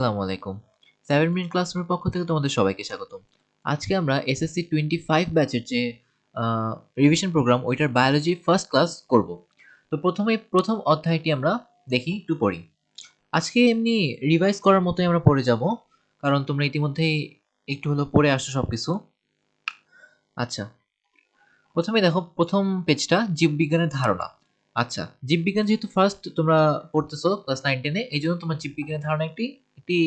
আসসালামু আলাইকুম। Seven minute ক্লাসরুমের পক্ষ থেকে তোমাদের সবাইকে স্বাগতম। আজকে আমরা এসএসসি টোয়েন্টি ফাইভ ব্যাচের যে রিভিশন প্রোগ্রাম ওইটার বায়োলজি ফার্স্ট ক্লাস করব। তো প্রথমে, প্রথম অধ্যায়টি আমরা দেখি, একটু পড়ি। আজকে এমনি রিভাইজ করার মতোই আমরা পড়ে যাব, কারণ তোমরা ইতিমধ্যেই একটু হলো পড়ে আসো সব কিছু আচ্ছা প্রথমে দেখো, প্রথম পেজটা জীববিজ্ঞানের ধারণা। আচ্ছা জীববিজ্ঞান যেহেতু ফার্স্ট তোমরা পড়তেছো ক্লাস নাইন টেনে এই জন্য তোমার জীববিজ্ঞানের ধারণা একটি একটি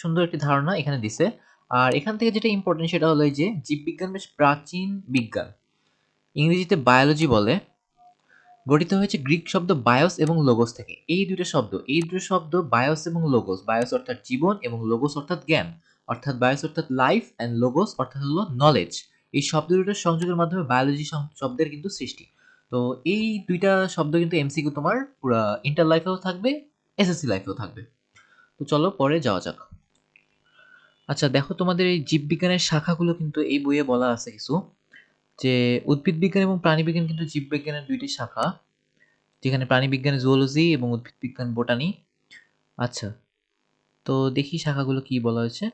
সুন্দর একটি ধারণা এখানে দিছে। আর এখান থেকে যেটা ইম্পর্টেন্ট সেটা হলো যে জীববিজ্ঞান বেশ প্রাচীন বিজ্ঞান। ইংরেজিতে বায়োলজি বলে, গঠিত হয়েছে গ্রিক শব্দ বায়োস এবং লোগোস থেকে। এই দুটো শব্দ, এই দুটো শব্দ বায়োস এবং লোগোস বায়োস অর্থাৎ জীবন এবং লোগোস অর্থাৎ জ্ঞান। অর্থাৎ বায়োস অর্থাৎ লাইফ অ্যান্ড লোগোস অর্থাৎ হলো নলেজ এই শব্দ দুটোর সংযোগের মাধ্যমে বায়োলজি শব্দের কিন্তু সৃষ্টি। তো এই দুইটা শব্দ কিন্তু এমসিকিউ তোমার পুরো ইন্টার লাইফেও থাকবে এসএসসি লাইফেও থাকবে। তো চলো পরে যাওয়া যাক। আচ্ছা দেখো তোমাদের এই জীববিজ্ঞানের শাখাগুলো কিন্তু এই বইয়ে বলা আছে কিছু। যে উদ্ভিদ বিজ্ঞান এবং প্রাণীবিজ্ঞান কিন্তু জীববিজ্ঞানের দুইটি শাখা, যেখানে প্রাণীবিজ্ঞানে জুওলজি এবং উদ্ভিদ বিজ্ঞান বোটানি আচ্ছা তো দেখি শাখাগুলো কি বলা হয়েছে।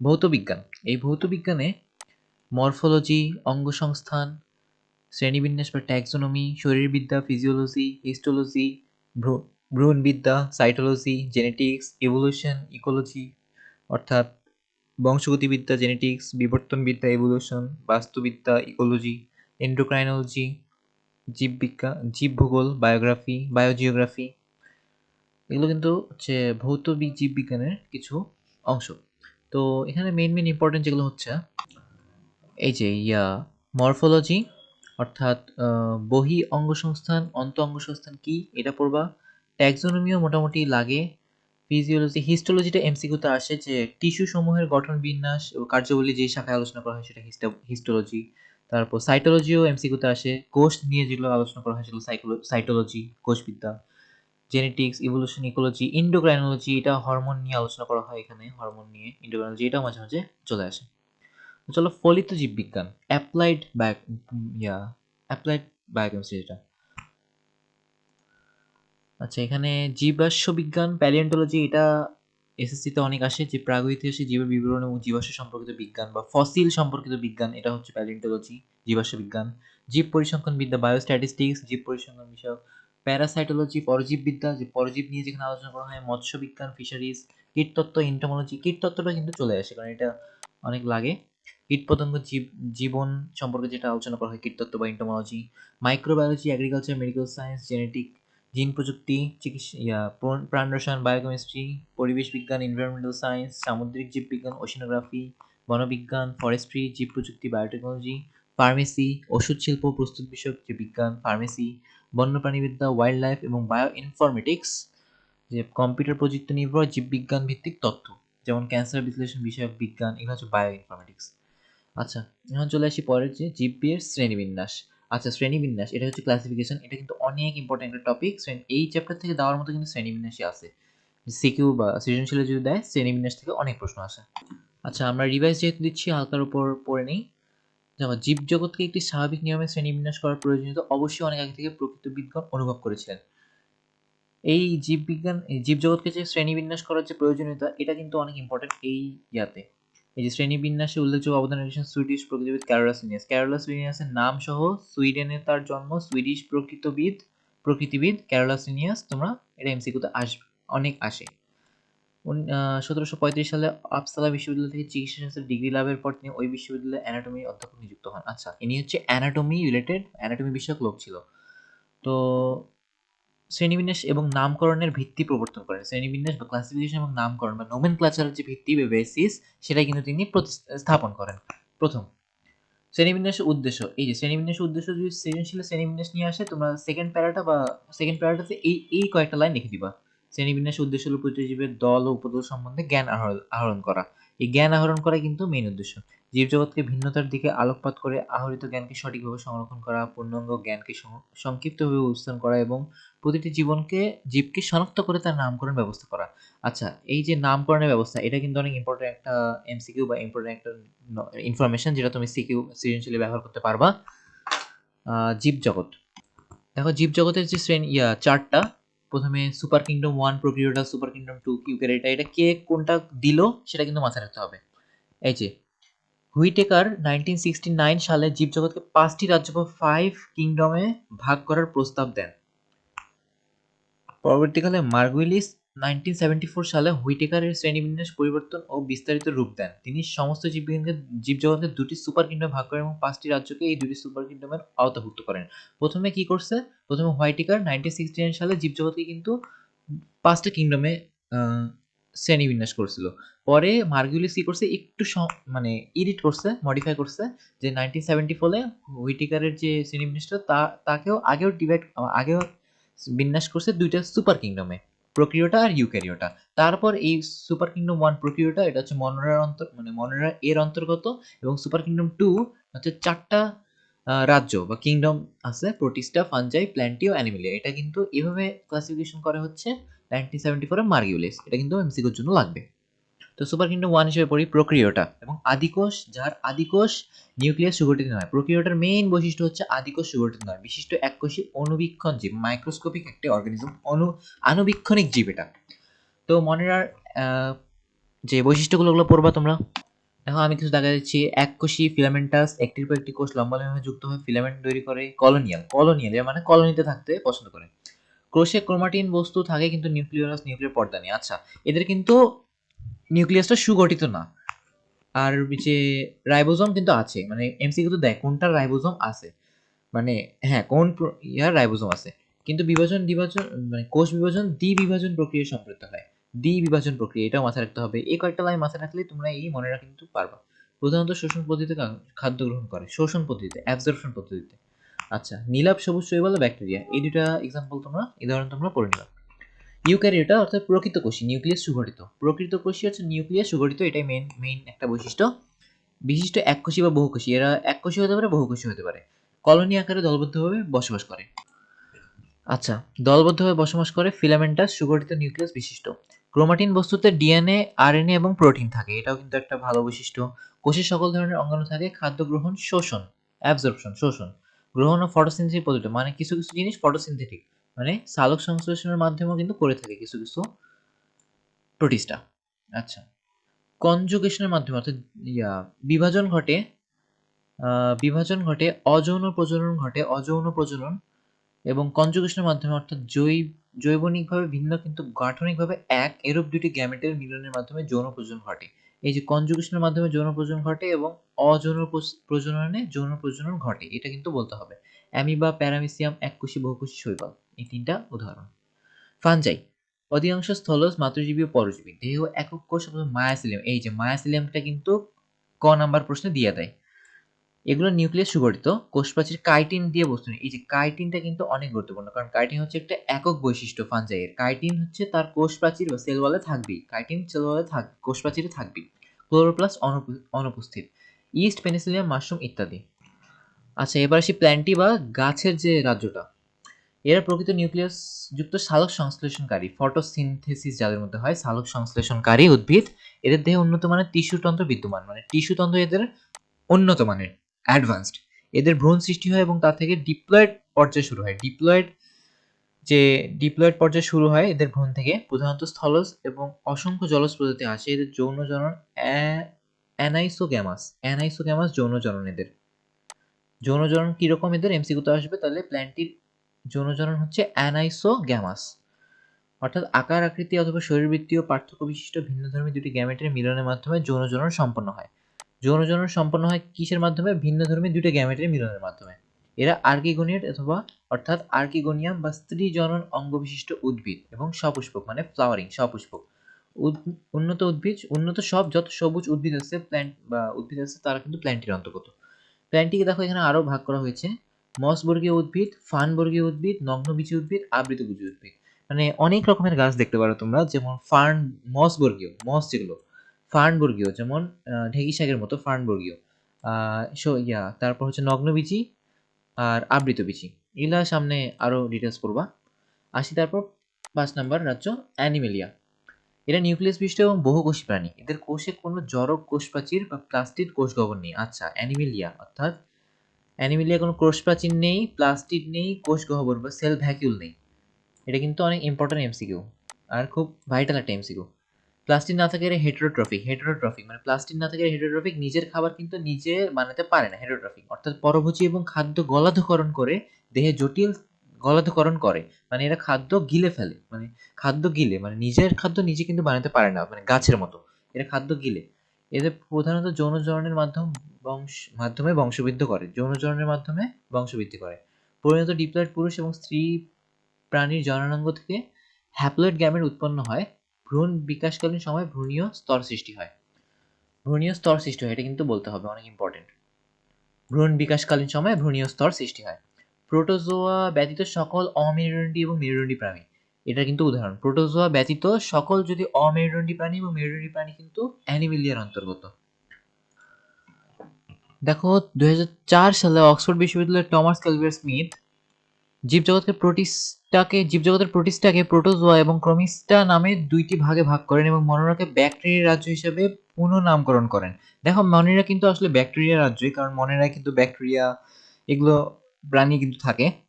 ভৌত বিজ্ঞান, এই ভৌত বিজ্ঞানে মরফোলজি অঙ্গসংস্থান, শ্রেণীবিন্যাস বা ট্যাক্সোনমি শরীরবিদ্যা ফিজিওলজি হিস্টোলজি ভ্রূণবিদ্যা সাইটোলজি জেনেটিক্স ইভলিউশন ইকোলজি অর্থাৎ বংশগতিবিদ্যা জেনেটিক্স বিবর্তনবিদ্যা ইভলিউশন বাস্তুবিদ্যা ইকোলজি এন্ডোক্রাইনোলজি জীববিজ্ঞান জীবভূগোল বায়োগ্রাফি বায়োজিওগ্রাফি এগুলো কিন্তু হচ্ছে ভৌত জীববিজ্ঞানের কিছু অংশ। তো এখানে মেন মেন ইম্পর্টেন্ট যেগুলো হচ্ছে, এই যে, ইয়া মরফোলজি অর্থাৎ বহি অঙ্গসংস্থান, অন্ত অঙ্গসংস্থান কি, এটা পড়বা। ট্যাক্সোনমিও মোটামুটি লাগে। ফিজিওলজি হিস্টোলজিটা এমসিকিউতে আসে যে টিস্যু সমূহের গঠন বিন্যাস ও কার্যাবলী যে শাখায় আলোচনা করা হয় সেটা হিস্টোলজি তারপর সাইটোলজিও এমসিকিউতে আসে। কোষ নিয়ে যেগুলো আলোচনা করা হয় সেগুলো সাইটোলজি কোষবিদ্যা জেনেটিক্স ইভলিউশন ইকোলজি ইন্ডোক্রাইনোলজি এটা হরমোন নিয়ে আলোচনা করা হয় এখানে হরমোন নিয়ে ইন্ডোক্রাইনোলজি এটাও মাঝে মাঝে চলে আসে। চলো ফলিত জীববিজ্ঞান applied bio yeah applied biochemistry যেটা। আচ্ছা এখানে জীবাশ্ম বিজ্ঞান প্যালিয়েন্টোলজি এটা এসএসসিতে অনেক আসে যে প্রাগৈতিহাসিক জীবের বিবরণ এবং জীবাশ্ম সম্পর্কিত বিজ্ঞান বা ফসিল সম্পর্কিত বিজ্ঞান, এটা হচ্ছে প্যালিয়েন্টোলজি জীবাশ্ম বিজ্ঞান। জীব পরিসংখ্যান বিদ্যা বায়োস্ট্যাটিস্টিক্স জীব পরিসংখ্যান বিষয়ক প্যারাসাইটোলজি পরজীববিদ্যা যে পরজীব নিয়ে যেখানে আলোচনা করা হয়, মৎস্য বিজ্ঞান ফিশারিজ কীটতত্ত্ব ইন্টোমোলজি কীটতত্ত্বটা কিন্তু চলে আসে, কারণ এটা অনেক লাগে। কীটপতঙ্গ জীব, জীবন সম্পর্কে যেটা আলোচনা করা হয় কীটতত্ত্ব বা entomology microbiology agriculture medical science genetic gene প্রযুক্তি, চিকিৎসা প্রাণ রসায়ন বায়োকেমিস্ট্রি পরিবেশ বিজ্ঞান এনভায়রনমেন্টাল সায়েন্স সামুদ্রিক জীববিজ্ঞান ওশিনোগ্রাফি বনবিজ্ঞান ফরেস্ট্রি জীব প্রযুক্তি বায়োটেকনোলজি ফার্মেসি ওষুধ শিল্প, প্রস্তুত বিষয়ক যে বিজ্ঞান ফার্মেসি বন্যপ্রাণীবিদ্যা ওয়াইল্ড লাইফ এবং বায়ো ইনফরমেটিক্স যে কম্পিউটার প্রযুক্তি নির্ভর জীববিজ্ঞান ভিত্তিক তথ্য, যেমন ক্যান্সার বিশ্লেষণ বিষয়ক বিজ্ঞান, এগুলো হচ্ছে বায়ো ইনফরমেটিক্স আচ্ছা এখন চলে আসি পরের যে জীবের শ্রেণীবিন্যাস। আচ্ছা শ্রেণীবিন্যাস, এটা হচ্ছে ক্লাসিফিকেশন এটা কিন্তু অনেক ইম্পর্টেন্ট একটা টপিক এই চ্যাপ্টার থেকে দেওয়ার মতো কিন্তু শ্রেণীবিন্যাসই আছে। সিকিউ বা সৃজনশীলে যদি দেয়, শ্রেণীবিন্যাস থেকে অনেক প্রশ্ন আসে। আচ্ছা আমরা রিভাইজ যেহেতু দিচ্ছি হালকার উপর পড়ে নেই। যেমন জীবজগৎকে একটি স্বাভাবিক নিয়মে শ্রেণীবিন্যাস করার প্রয়োজনীয়তা অবশ্যই অনেক আগে থেকে প্রকৃত বিজ্ঞান অনুভব করেছিলেন। এই জীববিজ্ঞান জীবজগৎকে যে শ্রেণীবিন্যাস করার যে প্রয়োজনীয়তা, এটা কিন্তু অনেক ইম্পর্টেন্ট এই ইয়াতে। এই যে শ্রেণীবিন্যাসে উল্লেখযোগ্য অবদান রেখেছেন সুইডিশ প্রকৃতিবিদ ক্যারোলাস লিনিয়াস ক্যারোলাস লিনিয়াসের নাম সহ সুইডেনে তার জন্ম সুইডিশ প্রকৃতবিদ প্রকৃতিবিদ ক্যারোলাস লিনিয়াস তোমরা এটা এমসিকিউতে আসবে। অনেক আসে। সতেরোশো পঁয়ত্রিশ সালে আপসালা বিশ্ববিদ্যালয় থেকে চিকিৎসা শাস্ত্রের ডিগ্রি লাভের পর তিনি ওই বিশ্ববিদ্যালয়ে অ্যানাটমি অধ্যাপক নিযুক্ত হন। আচ্ছা ইনি হচ্ছে অ্যানাটমি রিলেটেড অ্যানাটমি বিষয়ক লোক ছিল। তো শ্রেণীবিন্যাস এবং নামকরণের ভিত্তি প্রবর্তন করেন। শ্রেণীবিন্যাস বা ক্লাসিফিকেশন এবং নামকরণ বা নোমেন ক্লাচারের যে ভিত্তি বা বেসিস সেটা কিন্তু তিনি স্থাপন করেন। প্রথম, শ্রেণীবিন্যাসের উদ্দেশ্য। এই যে শ্রেণীবিন্যাসের উদ্দেশ্য যদি সৃজনশীল শ্রেণীবিন্যাস নিয়ে আসে, তোমরা সেকেন্ড প্যারাটা বা সেকেন্ড প্যারাটাতে এই এই কয়েকটা লাইন লিখে দিবা। শ্রেণীবিন্যাসের উদ্দেশ্য হলো প্রতিজীবের দল ও উপদল সম্বন্ধে জ্ঞান আহরণ করা। এই জ্ঞান আহরণ করা কিন্তু মেইন উদ্দেশ্য। জীবজগৎকে ভিন্নতার দিকে আলোকপাত করে আহরিত জ্ঞানকে সঠিকভাবে সংরক্ষণ করা, পূর্ণাঙ্গ জ্ঞানকে সংক্ষিপ্তভাবে উপস্থান করা এবং প্রতিটি জীবনকে, জীবকে শনাক্ত করে তার নামকরণ ব্যবস্থা করা। আচ্ছা এই যে নামকরণের ব্যবস্থা, এটা কিন্তু অনেক ইম্পর্টেন্ট একটা এমসিকিউ বা ইম্পর্টেন্ট একটা ইনফরমেশন যেটা তুমি সিকিউ সৃজনশীলে ব্যবহার করতে পারবা। জীবজগৎ। দেখো, জীবজগতের যে শ্রেণি, ইয়া, চারটা প্রথমে super kingdom one prokaryota super kingdom two eukaryota এটা কে কোনটা দিল সেটা কিন্তু মাথায় রাখতে হবে। এই যে হুইটেকার নাইনটিন সিক্সটি নাইন সালে জীবজগৎকে পাঁচটি রাজ্য বা ফাইভ কিংডমে ভাগ করার প্রস্তাব দেন। পরবর্তীকালে মার্গুইলিস নাইনটিন সেভেন্টি ফোর সালে হুইটেকারের শ্রেণীবিন্যাস পরিবর্তন ও বিস্তারিত রূপ দেন। তিনি সমস্ত জীববিজ্ঞানকে জীবজগৎকে দুটি সুপার কিংডমে ভাগ করেন এবং পাঁচটি রাজ্যকে এই দুটি সুপার কিংডমের আওতাভুক্ত করেন। প্রথমে কি করছে? প্রথমে হোয়াইটেকার নাইনটিন সালে জীবজগৎকে কিন্তু পাঁচটা কিংডমে শ্রেণীবিন্যাস করছিল। পরে মার্গুলিস কি করছে? একটু মানে এডিট করছে মডিফাই করছে যে নাইনটিন সেভেন্টি ফোরে হুইটেকারের যে শ্রেণীবিন্যাসটা তা, তাকেও আগেও ডিভাইড আগেও বিন্যাস করছে দুইটা সুপার কিংডমে। প্রক্রিয়টা আর ইউক্যারিওটা। তারপর এই সুপার কিংডম ওয়ান প্রক্রিয়টা, এটা হচ্ছে মনোরার অন্তর মানে মনোরা এর অন্তর্গত এবং সুপার কিংডম টু হচ্ছে চারটা রাজ্য বা কিংডম আছে, প্রোটিস্টা ফানজাই প্ল্যান্টিও, অ্যানিমেলিয়া। এটা কিন্তু এভাবে ক্লাসিফিকেশন করা হচ্ছে নাইনটিন সেভেন্টি ফোরে মার্গিউলিস। এটা কিন্তু এমসিকোর জন্য লাগবে। তো সুপার কিংডম ওয়ান হিসেবে পড়ি প্রক্রিয়টা এবং আদিকোষ যার আদিকোষ নিউক্লিয়াস সুগঠিত নয়। প্রক্রিয়টার মেইন বৈশিষ্ট্য হচ্ছে আদিকোষ সুগঠিত নয়। বিশিষ্ট এককোষী অনুবীক্ষণ জীব মাইক্রোস্কোপিক একটি অর্গানিজম অনু আনুবীক্ষণিক জীব এটা। তো মনেরার আহ, যে বৈশিষ্ট্যগুলো ওগুলো পড়বা তোমরা। এখন আমি কিছু দেখা যাচ্ছি এককোষী ফিলামেন্টাস একটির পর একটি কোষ লম্বালম্বিভাবে যুক্ত হয়ে ফিলামেন্ট তৈরি করে কলোনিয়াল কলোনিয়াল মানে কলোনিতে থাকতে পছন্দ করে। কোষে ক্রোমাটিন বস্তু থাকে কিন্তু নিউক্লিয়াস নিউক্লিয়ার পর্দা নেই। আচ্ছা এদের কিন্তু নিউক্লিয়াসটা সুগঠিত না। আর যে রাইবোজোম কিন্তু আছে। মানে এমসি কিন্তু দেয় কোনটা রাইবোজম আছে। মানে হ্যাঁ কোন ইয়ার রাইবোজম আছে। কিন্তু বিভাজন বিভাজন মানে কোষ বিভাজন দ্বি বিভাজন প্রক্রিয়া সম্পৃক্ত হয়। দ্বি বিভাজন প্রক্রিয়া, এটাও মাথায় রাখতে হবে। এই কয়েকটা লাইন মাথায় রাখলে তোমরা এই মনে রাখা কিন্তু পারবা। প্রধানত শোষণ পদ্ধতিতে খাদ্য গ্রহণ করে। শোষণ পদ্ধতিতে অ্যাবজর্পশন পদ্ধতিতে। আচ্ছা নীলাভ, সবুজ, শৈবাল ব্যাকটেরিয়া এই দুটা এক্সাম্পল তোমরা, এই ধরনের তোমরা পড়ে নিবা। ইউক্যারিওটা অর্থাৎ প্রকৃত কোষী নিউক্লিয়াস সুগঠিত। প্রকৃত কোষী হচ্ছে নিউক্লিয়াস সুগঠিত, এটাই মেইন মেইন একটা বৈশিষ্ট্য। বিশিষ্ট এককোষী বা বহুকোষী এরা এককোষী হতে পারে বহুকোষী হতে পারে। কলোনি আকারে দলবদ্ধভাবে বসবাস করে। আচ্ছা দলবদ্ধভাবে বসবাস করে ফিলামেন্টাস সুগঠিত নিউক্লিয়াস বিশিষ্ট। ক্রোমাটিন বস্তুতে ডিএনএ আরএনএ এবং প্রোটিন থাকে, এটাও কিন্তু একটা ভালো বৈশিষ্ট্য। কোষের সকল ধরনের অঙ্গাণু থাকে, খাদ্য গ্রহণ, শোষণ অ্যাবজর্পশন শোষণ। গ্রহণ ও ফটোসিনথেটিক পদ্ধতি মানে কিছু কিছু জিনিস ফটোসিনথেটিক মানে সালোক সংশ্লেষণের মাধ্যমেও কিন্তু করে থাকে কিছু কিছু প্রোটিস্টা। আচ্ছা। কনজুগেশনের মাধ্যমে অর্থাৎ ইয়া, বিভাজন ঘটে বিভাজন ঘটে, অযৌন প্রজনন ঘটে, অযৌন প্রজনন এবং কনজুগেশনের মাধ্যমে অর্থাৎ জৈব, জৈবনিকভাবে ভিন্ন কিন্তু গাঠনিকভাবে এক, এরূপ দুটি গ্যামেটের মিলনের মাধ্যমে যৌন প্রজনন ঘটে। এই যে কনজুগেশনের মাধ্যমে যৌন প্রজনন ঘটে এবং অযৌন প্রজননে যৌন প্রজনন ঘটে, এটা কিন্তু বলতে হবে। অ্যামিবা, প্যারামিসিয়াম, এককোষী, বহুকোষী শৈবাল। এই তিনটা উদাহরণ। ফানজাই, অধিকাংশ স্থলজ মাতৃজীবী ও পরজীবী, দেহ একক কোষ মায়াসিলিয়াম এই যে মায়াসিলিয়ামটা কিন্তু ক নাম্বার প্রশ্নে দিয়ে দেয়। এগুলো নিউক্লিয়াস সুগঠিত, কোষপ্রাচীর কাইটিন দিয়ে বস্তু এই যে কাইটিনটা কিন্তু অনেক গুরুত্বপূর্ণ, কারণ কাইটিন হচ্ছে একটা একক বৈশিষ্ট্য ফানজাইয়ের। কাইটিন হচ্ছে তার কোষপ্রাচীর বা সেল ওয়ালে থাকবেই, কাইটিন সেল ওয়ালে থাক কোষপ্রাচীরে থাকবেই। ক্লোরোপ্লাস্ট অনুপ- অনুপস্থিত, ইস্ট পেনিসিলিয়াম, মাশরুম ইত্যাদি। আচ্ছা এবার আসি প্ল্যান্টি বা গাছের যে রাজ্যটা। এরা প্রকৃত নিউক্লিয়াস যুক্ত সালোক সংশ্লেষণকারী ফটোসিনথেসিস যাদের মধ্যে হয় সালোক সংশ্লেষণকারী উদ্ভিদ, এদের দেহে উন্নত মানের টিস্যুতন্ত্র বিদ্যমান মানে টিস্যুতন্ত্র এদের উন্নত মানের অ্যাডভান্সড এদের ভ্রূণ সৃষ্টি হয় এবং তা থেকে ডিপ্লয়েড পর্যায়ে শুরু হয়। ডিপ্লয়েড যে ডিপ্লয়েড পর্যায়ে শুরু হয়, এদের ভ্রূণ থেকে প্রধানত স্থলজ এবং অসংখ্য জলজ প্রজাতি আসে। এদের যৌন জনন অ্যানাইসোগ্যামাস অ্যানাইসোগ্যামাস যৌন জনন এদের। যৌন জনন কীরকম এদের? এমসিকিউতে আসবে, তাহলে প্ল্যান্টির যৌন জনন হচ্ছে অ্যানাইসোগ্যামাস। অর্থাৎ আকার, আকৃতি অথবা শরীরবৃত্তীয় পার্থক্য বিশিষ্ট ভিন্নধর্মী দুটি গ্যামেটের মিলনের মাধ্যমে যৌন জনন সম্পন্ন হয়। যৌন জনন সম্পন্ন হয় কিসের মাধ্যমে? ভিন্নধর্মী দুটি গ্যামেটের মিলনের মাধ্যমে। এরা আর্কিগোনিয়েট অথবা, অর্থাৎ আর্কিগোনিয়াম বা স্ত্রী জনন অঙ্গ বিশিষ্ট উদ্ভিদ এবং সপুষ্পক মানে ফ্লাওয়ারিং, সপুষ্পক। উন্নত উদ্ভিদ, উন্নত সব যত সবুজ উদ্ভিদ আছে প্ল্যান্ট বা উদ্ভিদ আছে, তারা কিন্তু প্ল্যান্টের অন্তর্গত। প্ল্যান্টটিকে দেখো এখানে আরও ভাগ করা হয়েছে। মসবর্গীয় উদ্ভিদ ফার্নবর্গীয় উদ্ভিদ নগ্নবীজী উদ্ভিদ আবৃতবীজী উদ্ভিদ। মানে অনেক রকমের গাছ দেখতে পারো তোমরা, যেমন ফার্ন মসবর্গীয় মস যেগুলো ফার্নবর্গীয় যেমন ঢেঁকি শাকের মতো ফার্নবর্গীয় সো, ইয়া, তারপর হচ্ছে নগ্নবীজী আর আবৃতবীজী এগুলা সামনে আরও ডিটেলস করবা আসি তারপর পাঁচ নাম্বার রাজ্য, অ্যানিমেলিয়া। এরা নিউক্লিয়াস বিশিষ্ট এবং বহুকোষী প্রাণী। এদের কোষে কোনো জড়ক কোষ প্রাচীর বা প্লাস্টিড কোষ গহ্বর নেই। আচ্ছা অ্যানিমেলিয়া, অর্থাৎ অ্যানিমেলিয়া কোনো কোষ প্রাচীর নেই প্লাস্টিড নেই, কোষ গহ্বর বা সেল ভ্যাকিউল নেই। এটা কিন্তু অনেক ইম্পর্টেন্ট এমসিকিউ আর খুব ভাইটাল একটা এমসিকিউ প্লাস্টিক না থাকে হেটেরোট্রফিক হেটেরোট্রফিক মানে প্লাস্টিক না থাকে হেটেরোট্রফিক নিজের খাবার কিন্তু নিজে বানাতে পারে না হেটেরোট্রফিক অর্থাৎ পরভোজী এবং খাদ্য গলাধকরণ করে, দেহে জটিল গলাধকরণ করে মানে এরা খাদ্য গিলে ফেলে মানে খাদ্য গিলে মানে নিজের খাদ্য নিজে কিন্তু বানাতে পারে না মানে গাছের মতো। এরা খাদ্য গিলে। এদের প্রধানত যৌনজরণের মাধ্যম বংশ, মাধ্যমে বংশবৃদ্ধি করে। যৌনজরণের মাধ্যমে বংশবৃদ্ধি করে। পরিণত ডিপ্লয়েড পুরুষ এবং স্ত্রী প্রাণীর জননাঙ্গ থেকে হ্যাপ্লয়েড গ্যামের উৎপন্ন হয়। ভ্রূণ বিকাশকালীন সময় ভ্রূণীয় স্তর সৃষ্টি হয়। ভ্রূণীয় স্তর সৃষ্টি হয়, এটা কিন্তু বলতে হবে, অনেক ইম্পর্টেন্ট ভ্রূণ বিকাশকালীন সময় ভ্রূণীয় স্তর সৃষ্টি হয়। প্রোটোজোয়া ব্যতীত সকল অমেরুদণ্ডী এবং মেরুদণ্ডী প্রাণী। এটা কিন্তু উদাহরণ। প্রোটোজোয়া ব্যতীত সকল যদি অমেরুদণ্ডী প্রাণী এবং মেরুদণ্ডী প্রাণী কিন্তু অ্যানিমিলিয়ার অন্তর্গত। দেখো, দুই হাজার চার সালে অক্সফোর্ড বিশ্ববিদ্যালয়ের টমাস ক্যালভিয়ার স্মিথ জীবজগতের প্রোটিস্টাকে জীবজগতের প্রোটিস্টাকে প্রোটোজোয়া এবং ক্রোমিস্টা নামে দুইটি ভাগে ভাগ করেন এবং মনোরাকে ব্যাকটেরিয়া রাজ্য হিসেবে পুনঃনামকরণ করেন। দেখো, মনেরা কিন্তু আসলে ব্যাকটেরিয়া রাজ্যই, কারণ মনেরা কিন্তু ব্যাকটেরিয়া এগুলো প্রাণী কিন্তু থাকে।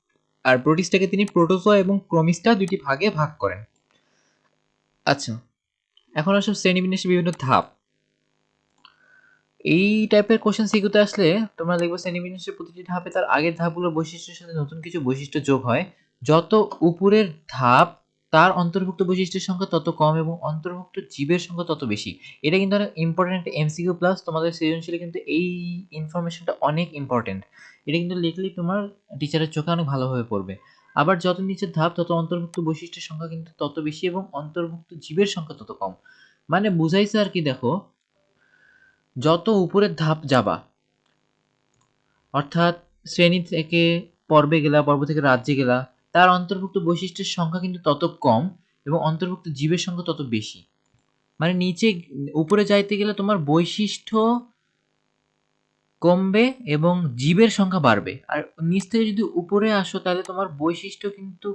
আর প্রোটিস্টাকে তিনি প্রোটোজোয়া এবং ক্রোমিস্টা দুইটি ভাগে ভাগ করেন। আচ্ছা এখন আসলে শ্রেণীবিন্যাসের বিভিন্ন ধাপ। এই টাইপের কোশ্চেন সিকিউতে আসলে তোমরা দেখবে শ্রেণীবিন্যাসের প্রতিটি ধাপে তার আগের ধাপগুলোর বৈশিষ্ট্যের সাথে নতুন কিছু বৈশিষ্ট্য যোগ হয়। যত উপরের ধাপ, তার অন্তর্ভুক্ত বৈশিষ্ট্যের সংখ্যা তত কম এবং অন্তর্ভুক্ত জীবের সংখ্যা তত বেশি। এটা কিন্তু অনেক ইম্পর্টেন্ট এমসিকিউ প্লাস তোমাদের সৃজনশীলে কিন্তু এই ইনফরমেশনটা অনেক ইম্পর্টেন্ট এটা কিন্তু লিখলেই তোমার টিচারের চোখে অনেক ভালোভাবে পড়বে। আবার যত নিচের ধাপ, তত অন্তর্ভুক্ত বৈশিষ্ট্যের সংখ্যা কিন্তু তত বেশি এবং অন্তর্ভুক্ত জীবের সংখ্যা তত কম। মানে বুঝাইছে আর কি দেখো, যত উপরের ধাপ যাবা, অর্থাৎ শ্রেণি থেকে পর্বে গেলা, পর্ব থেকে রাজ্যে গেলা, তার অন্তর্ভুক্ত বৈশিষ্ট্যের সংখ্যা কিন্তু তত কম এবং অন্তর্ভুক্ত জীবের সংখ্যা তত বেশি। মানে নিচে, উপরে যাইতে গেলে তোমার বৈশিষ্ট্য কমবে এবং জীবের সংখ্যা বাড়বে। আর নিচ থেকে যদি উপরে আসো, তাহলে তোমার বৈশিষ্ট্য কিন্তু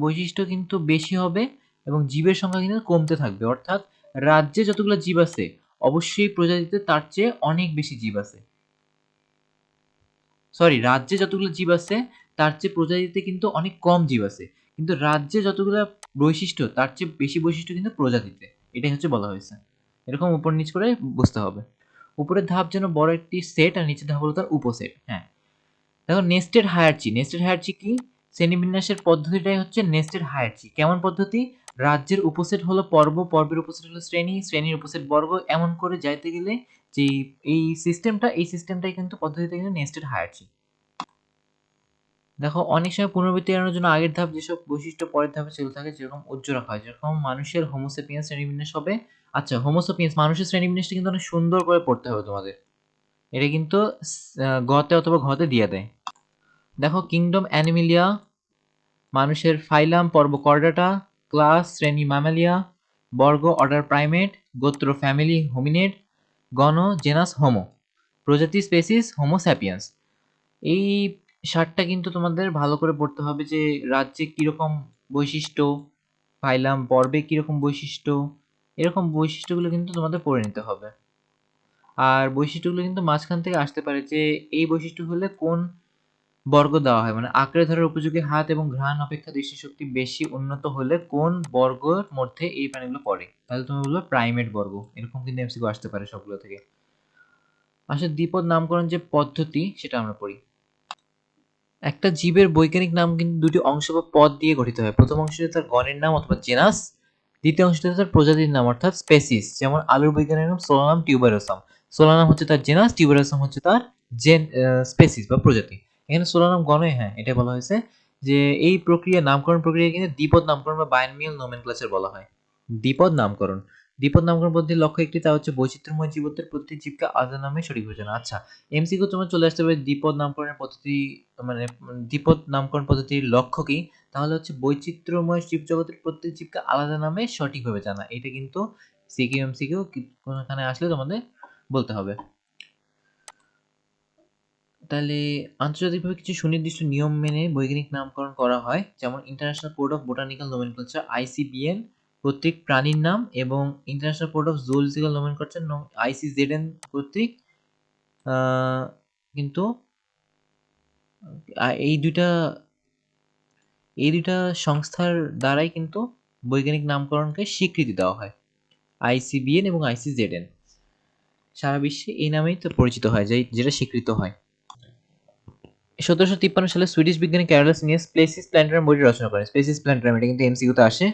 বৈশিষ্ট্য কিন্তু বেশি হবে এবং জীবের সংখ্যা কিন্তু কমতে থাকবে। অর্থাৎ রাজ্যে যতগুলো জীব আছে, অবশ্যই প্রজাতিতে তার চেয়ে অনেক বেশি জীব আছে। সরি রাজ্যে যতগুলো জীব আছে, তার চেয়ে প্রজাতিতে কিন্তু অনেক কম জীব আছে। কিন্তু রাজ্যে যতগুলো বৈশিষ্ট্য, তার চেয়ে বেশি বৈশিষ্ট্য কিন্তু প্রজাতিতে। এটাই হচ্ছে বলা হয়েছে। এরকম উপর নিচ করে বুঝতে হবে। উপরের ধাপ যেন বড় একটি সেট আর নিচের ধাপ হলো তার উপসেট হ্যাঁ। দেখো নেস্টেড হায়ারচি নেস্টেড হায়ারচি কি? শ্রেণীবিন্যাসের পদ্ধতিটাই হচ্ছে নেস্টেড হায়ারচি কেমন পদ্ধতি? রাজ্যের উপসেট হলো পর্ব, পর্বের উপসেট হলো শ্রেণি, শ্রেণির উপসেট বর্গ। এমন করে যাইতে গেলে যে এই সিস্টেমটা এই সিস্টেমটাই কিন্তু পদ্ধতিতে কিন্তু নেস্টেড হায়ারচি দেখো অনেক সময় পুনরাবৃত্তি এড়ানোর জন্য আগের ধাপ যেসব বৈশিষ্ট্য পরের ধাপে চলে থাকে, যেরকম উজ্জ্ব রাখা হয়, যেরকম মানুষের হোমোসেপিয়ান শ্রেণীবিন্যাস হবে আচ্ছা হোমোসেপিয়ান্স মানুষের শ্রেণীবিন্যাসটা কিন্তু অনেক সুন্দর করে পড়তে হবে তোমাদের। এটা কিন্তু গতে অথবা ঘতে দিয়ে দেয়। দেখো কিংডম অ্যানিমিলিয়া মানুষের ফাইলাম পর্ব কর্ডাটা ক্লাস শ্রেণি ম্যামালিয়া বর্গ অর্ডার প্রাইমেট গোত্র ফ্যামিলি হোমিনেট গণ জেনাস হোমো প্রজাতি স্পেসিস হোমো স্যাপিয়ান্স এই সারটা কিন্তু তোমাদের ভালো করে পড়তে হবে যে রাজ্যে কীরকম বৈশিষ্ট্য ফাইলাম পর্বে কীরকম বৈশিষ্ট্য এরকম বৈশিষ্ট্যগুলো কিন্তু তোমাদের পড়ে নিতে হবে। আর বৈশিষ্ট্যগুলো কিন্তু মাঝখান থেকে আসতে পারে যে, এই বৈশিষ্ট্য হলে কোন বর্গ দেওয়া হয়? মানে আঁকড়ে ধরার উপযোগী হাত এবং ঘ্রাণ অপেক্ষা দৃষ্টিশক্তি বেশি উন্নত হলে কোন বর্গর মধ্যে এই প্রাণীগুলো পড়ে? তাহলে তুমি বলবে প্রাইমেট বর্গ। এরকম কিন্তু এমসিকিউ আসতে পারে সবগুলো থেকে। আসলে দ্বিপদ নামকরণ যে পদ্ধতি, সেটা আমরা পড়ি। একটা জীবের বৈজ্ঞানিক নাম কিন্তু দুটি অংশ বা পদ দিয়ে গঠিত হয়। প্রথম অংশটি তার গণের নাম অথবা জেনাস। দ্বিতীয় অংশটি তার প্রজাতির নাম, অর্থাৎ স্পেসিস যেমন আলুর বৈজ্ঞানিক নাম সোলানাম টিউবারোসাম। সোলানাম হচ্ছে তার জেনাস টিউবারোসাম হচ্ছে তার জেন স্পেসিস বা প্রজাতি। এখানে সোলানাম গণে হ্যাঁ এটা বলা হয়েছে যে এই প্রক্রিয়া, নামকরণ প্রক্রিয়া কিন্তু দ্বিপদ নামকরণ বা বায়ানমিয়াল নোমেনক্লেচার বলা হয়। দ্বিপদ নামকরণ। দ্বিপদ নামকরণ পদ্ধতির লক্ষ্য একটি, তা হচ্ছে বৈচিত্র্যময় জীবত্বের প্রতি জীবকে আলাদা নামে সঠিক ঘোষণা আচ্ছা এমসিকিউ তোমার চলে আসতে পারে দ্বিপদ নামকরণের পদ্ধতি মানে দ্বিপদ নামকরণ পদ্ধতির লক্ষ্য কি? তাহলে হচ্ছে বৈচিত্র্যময় জীবজগতের প্রত্যেক জীবকে আলাদা নামে সঠিকভাবে জানা। এটা কিন্তু সিকিউ এমসিকিউ কোনখানে আসলে তোমাদের বলতে হবে। তাহলে আন্তর্জাতিকভাবে কিছু সুনির্দিষ্ট নিয়ম মেনে বৈজ্ঞানিক নামকরণ করা হয়, যেমন international code of botanical nomenclature ICBN কর্তৃক প্রাণীর নাম এবং international code of zoological nomenclature ICZN কর্তৃক কিন্তু এই দুইটা এই দুইটা সংস্থার দ্বারাই কিন্তু বৈজ্ঞানিক নামকরণকে স্বীকৃতি দেওয়া হয় আইসিবিএন এবং আইসিজেডএন সারা বিশ্বে এই নামেই তো পরিচিত হয় যে যেটা স্বীকৃত হয়। সতেরোশো তিপ্পান্ন সালে সুইডিশ বিজ্ঞানী ক্যারোলাস লিনিয়াস প্লেসিস প্ল্যান্টারাম বইটি রচনা করেন। স্পেসিস প্ল্যান্টারাম, এটা কিন্তু এমসিকিউতে আসে।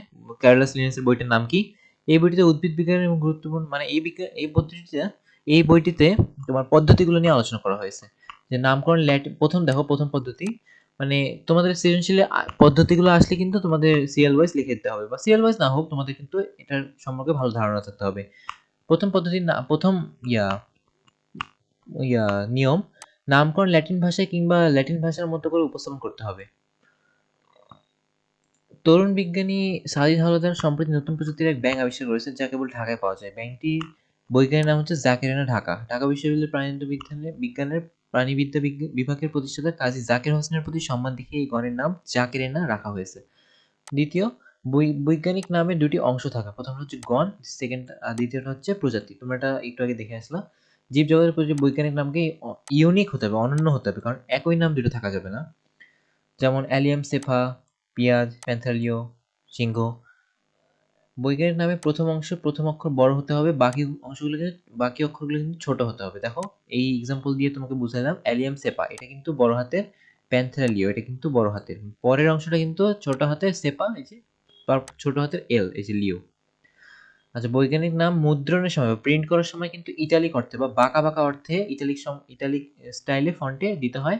ক্যারোলাস লিনিয়াসের বইটির নাম কি? এই বইটিতে উদ্ভিদ বিজ্ঞান এবং গুরুত্বপূর্ণ মানে এই বিজ্ঞান এই পদ্ধতিতে, এই বইটিতে তোমার পদ্ধতিগুলো নিয়ে আলোচনা করা হয়েছে। যে নামকরণ ল্যাটিন, প্রথম দেখো, প্রথম পদ্ধতি মানে তোমাদের সৃজনশীল পদ্ধতিগুলো আসলে কিন্তু তোমাদের সিএল ওয়াইজ লিখে দিতে হবে বা সিএল ওয়াইজ না হোক তোমাদের কিন্তু এটার সম্পর্কে ভালো ধারণা থাকতে হবে। প্রথম পদ্ধতি না, প্রথম ইয়া ইয়া, নিয়ম, নামকরণ ল্যাটিন ভাষায় কিংবা ল্যাটিন ভাষার মতো করে উপস্থাপন করতে হবে। তরুণ বিজ্ঞানী সাজিদ হাওলাদার সম্প্রতি নতুন প্রযুক্তির এক ব্যাঙ আবিষ্কার করেছে যা কেবল ঢাকায় পাওয়া যায়। ব্যাংকটি বৈজ্ঞানিক নাম হচ্ছে জাকেরিনা ঢাকা। ঢাকা বিশ্ববিদ্যালয়ের প্রাণীবিদ্যা বিজ্ঞানের বিজ্ঞানের প্রাণীবিদ্যা বিভাগের প্রতিষ্ঠাতা কাজী জাকির হোসেনের প্রতি সম্মান দেখিয়ে এই গণের নাম জাকেরিনা রাখা হয়েছে। দ্বিতীয় বৈজ্ঞানিক নামে দুটি অংশ থাকা। প্রথম হচ্ছে গণ সেকেন্ড দ্বিতীয়টা হচ্ছে প্রজাতি। তোমরা এটা একটু আগে দেখে আসলা। জীবজগতের প্রতি বৈজ্ঞানিক নামকে ইউনিক হতে হবে, অনন্য হতে হবে, কারণ একই নাম দুটো থাকা যাবে না। যেমন অ্যালিয়াম, সেফা, পিঁয়াজ, প্যান্থালিও, সিংহ বৈজ্ঞানিক নামে প্রথম অংশ, প্রথম অক্ষর বড় হতে হবে, বাকি অংশগুলো বাকি অক্ষরগুলো কিন্তু ছোট হতে হবে। দেখো, এই এক্সাম্পল দিয়ে তোমাকে বুঝালাম অ্যালিয়াম সেপা। এটা কিন্তু বড় হাতের প্যান্থালিও এটা কিন্তু বড় হাতের। পরের অংশটা কিন্তু ছোট হাতের সেপা, এই যে ছোট হাতের এল এই যে লিও। আচ্ছা বৈজ্ঞানিক নাম মুদ্রণের সময় বা প্রিন্ট করার সময় কিন্তু ইটালিক অর্থে বা বাঁকা বাঁকা অর্থে ইটালিক ইটালিক স্টাইলে ফন্টে দিতে হয়।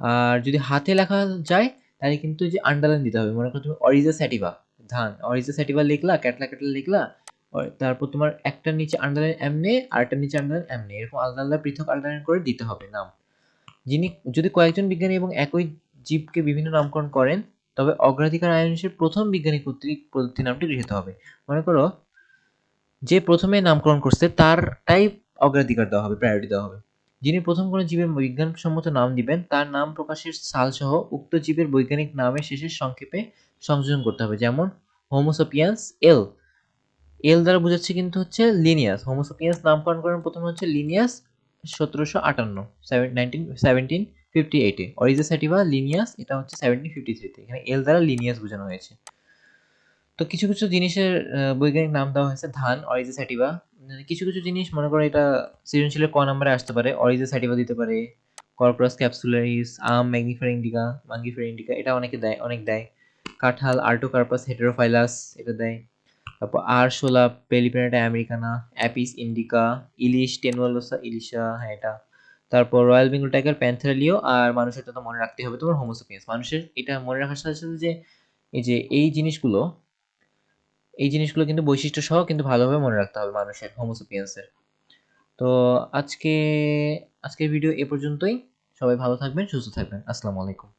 আর যদি হাতে লেখা যায়, তাহলে কিন্তু যে আন্ডারলাইন দিতে হবে। মনে করো তুমি অরিজা স্যাটিভা ধান। অরিজা স্যাটিভা লিখলা ক্যাটলা ক্যাটলা লিখলা তারপর তোমার একটার নিচে আন্ডারলাইন এমনি আরেকটার নিচে আন্ডারলাইন এমনি এরকম আলাদা আলাদা পৃথক আন্ডারলাইন করে দিতে হবে নাম। যিনি, যদি কয়েকজন বিজ্ঞানী এবং একই জীবকে বিভিন্ন নামকরণ করেন, তবে অগ্রাধিকার আইন হিসেবে প্রথম বিজ্ঞানী কর্তৃক প্রদত্ত নামটি গৃহীত হবে। মনে করো, যে প্রথমে নামকরণ করছে, তারটাই অগ্রাধিকার দেওয়া হবে প্রায়োরিটি দেওয়া হবে। যিনি প্রথম কোনো জীবের বিজ্ঞানসম্মত নাম দিবেন, তার নাম প্রকাশের সালসহ উক্ত জীবের বৈজ্ঞানিক নামের শেষে সংক্ষেপে সংযোজন করতে হবে। যেমন হোমোসোপিয়ান্স এল এল দ্বারা বোঝাচ্ছে কিন্তু হচ্ছে লিনিয়াস হোমোসোপিয়ান্স নামকরণ করেন প্রথম হচ্ছে লিনিয়াস সতেরোশো আটান্ন সেভেন নাইনটিন সেভেন্টিন ফিফটি এইটে অরিজা স্যাটিভা লিনিয়াস এটা হচ্ছে সেভেন্টিন ফিফটি থ্রিতে এখানে এল দ্বারা লিনিয়াস বোঝানো হয়েছে। তো কিছু কিছু জিনিসের বৈজ্ঞানিক নাম দেওয়া হয়েছে ধান অরিজা স্যাটিভা কিছু কিছু জিনিস, মনে করো এটা সৃজনশীলের ক নাম্বারে আসতে পারে, অরিজা স্যাটিভা দিতে পারে কর্পোরাস ক্যাপসুলারিস আম ম্যাগনিফার ইন্ডিকা মাঙ্গিফার ইন্ডিকা এটা অনেকে দেয়, অনেক দেয়। কাঁঠাল আর্টোকার্পাস হেটেরোফাইলাস এটা দেয়। তারপর আরশোলা পেলিপেনাটা আমেরিকানা অ্যাপিস ইন্ডিকা ইলিশ টেনুয়ালোসা ইলিশা হ্যাঁ এটা। তারপর royal Bengal tiger panthera leo আর মানুষের তো মনে রাখতে হবে তোমার হোমোসোপিয়াস মানুষের এটা মনে রাখার সাথে সাথে যে, এই যে, এই জিনিসগুলো এই জিনিসগুলো কিন্তু বৈশিষ্ট্য সহ কিন্তু ভালোভাবে মনে রাখতে হবে মানুষের হোমোসোপিয়েন্সের তো আজকে, আজকের ভিডিও এ পর্যন্তই। সবাই ভালো থাকবেন, সুস্থ থাকবেন। আসসালামু আলাইকুম।